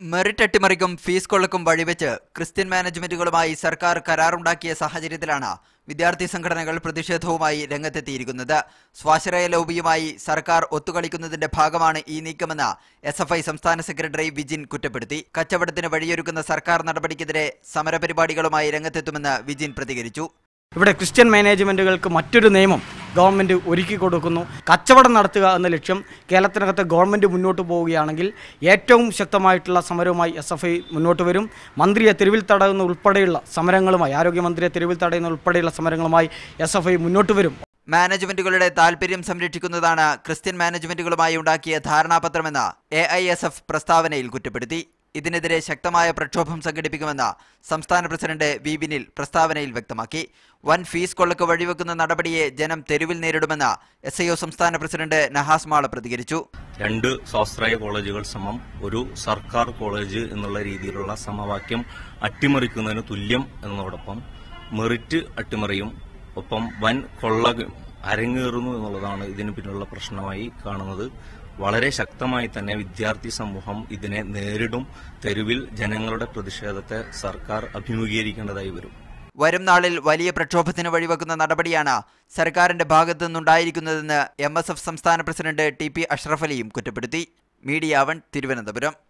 Merit അട്ടിമറിക്കും fees കൊള്ളക്കും വഴിവെച്ച് ക്രിസ്ത്യൻ മാനേജ്മെന്റുകളുമായി സർക്കാർ കരാറുണ്ടാക്കിയ സാഹചര്യത്തിലാണ് വിദ്യാർത്ഥി സംഘടനകൾ പ്രതിഷേധവുമായി രംഗത്തെത്തിയിരിക്കുന്നത്. സ്വാശ്രയ ലോബിയുമായി സർക്കാർ ഒത്തുകളിക്കുന്നതിന്റെ ഭാഗമാണ് ഈ നീക്കമെന്ന് എസ് എഫ് ഐ സംസ്ഥാന സെക്രട്ടറി വിജിൻ കുറ്റപ്പെടുത്തി. കച്ചവടത്തിന് വഴിയൊരുക്കുന്ന സർക്കാർ നടപടിക്കെതിരെ സമരപരിപാടികളുമായി രംഗത്തെത്തുമെന്ന് വിജിൻ പ്രതികരിച്ചു. ഇവിടെ ക്രിസ്ത്യൻ മാനേജ്മെന്റുകൾക്ക് മറ്റൊരു നിയമം ഗവൺമെന്റ് ഒരുക്കി കൊടുക്കുന്നു. കച്ചവടം നടത്തുക എന്ന ലക്ഷ്യം കേരളത്തിനകത്ത് ഗവൺമെന്റ് മുന്നോട്ട് പോവുകയാണെങ്കിൽ ഏറ്റവും ശക്തമായിട്ടുള്ള സമരവുമായി എസ് എഫ് ഐ മുന്നോട്ട് വരും. മന്ത്രിയെ തെരുവിൽ തടയുന്ന ഉൾപ്പെടെയുള്ള സമരങ്ങളുമായി ആരോഗ്യമന്ത്രിയെ തെരുവിൽ തടയുന്ന ഉൾപ്പെടെയുള്ള സമരങ്ങളുമായി എസ് എഫ് ഐ മുന്നോട്ട് വരും. മാനേജ്മെന്റുകളുടെ താൽപര്യം സംരക്ഷിക്കുന്നതാണ് ക്രിസ്ത്യൻ മാനേജ്മെന്റുകളുമായി ഉണ്ടാക്കിയ ധാരണാപത്രമെന്ന് എ ഐ എസ് എഫ് പ്രസ്താവനയിൽ കുറ്റപ്പെടുത്തി. ഇതിനെതിരെ ശക്തമായ പ്രക്ഷോഭം സംഘടിപ്പിക്കുമെന്ന് സംസ്ഥാന പ്രസിഡന്റ് വി. ബിനിൽ പ്രസ്താവനയിൽ വ്യക്തമാക്കി. വൻ ഫീസ് കൊള്ളക്ക് വഴിവെക്കുന്ന നടപടിയെ ജനം തെരുവിൽ നേരിടുമെന്ന് എസ് ഐ സംസ്ഥാന പ്രസിഡന്റ് നഹാസ് മാള പ്രതികരിച്ചു. രണ്ട് സ്വാശ്രയ കോളേജുകൾ സമം. ഒരു സർക്കാർ കോളേജ് എന്നുള്ള രീതിയിലുള്ള സമവാക്യം അട്ടിമറിക്കുന്നതിന് തുല്യം എന്നതോടൊപ്പം മെറിറ്റ് അട്ടിമറിയും. ഒപ്പം വൻ കൊള്ളയും അരങ്ങേറുന്നു എന്നുള്ളതാണ് ഇതിന് പിന്നിലുള്ള പ്രശ്നമായി കാണുന്നത്. വളരെ ശക്തമായി തന്നെ വിദ്യാർത്ഥി സമൂഹം ഇതിനെ നേരിടും. തെരുവിൽ ജനങ്ങളുടെ പ്രതിഷേധത്തെ സർക്കാർ അഭിമുഖീകരിക്കേണ്ടതായി വരും. വരും നാളിൽ വലിയ പ്രക്ഷോഭത്തിന് വഴിവെക്കുന്ന നടപടിയാണ് സർക്കാരിന്റെ ഭാഗത്തു നിന്നുണ്ടായിരിക്കുന്നതെന്ന് എം എസ് എഫ് സംസ്ഥാന പ്രസിഡന്റ് ടി പി അഷ്റഫ് അലിയും കുറ്റപ്പെടുത്തി. Media one Thiruvananthapuram.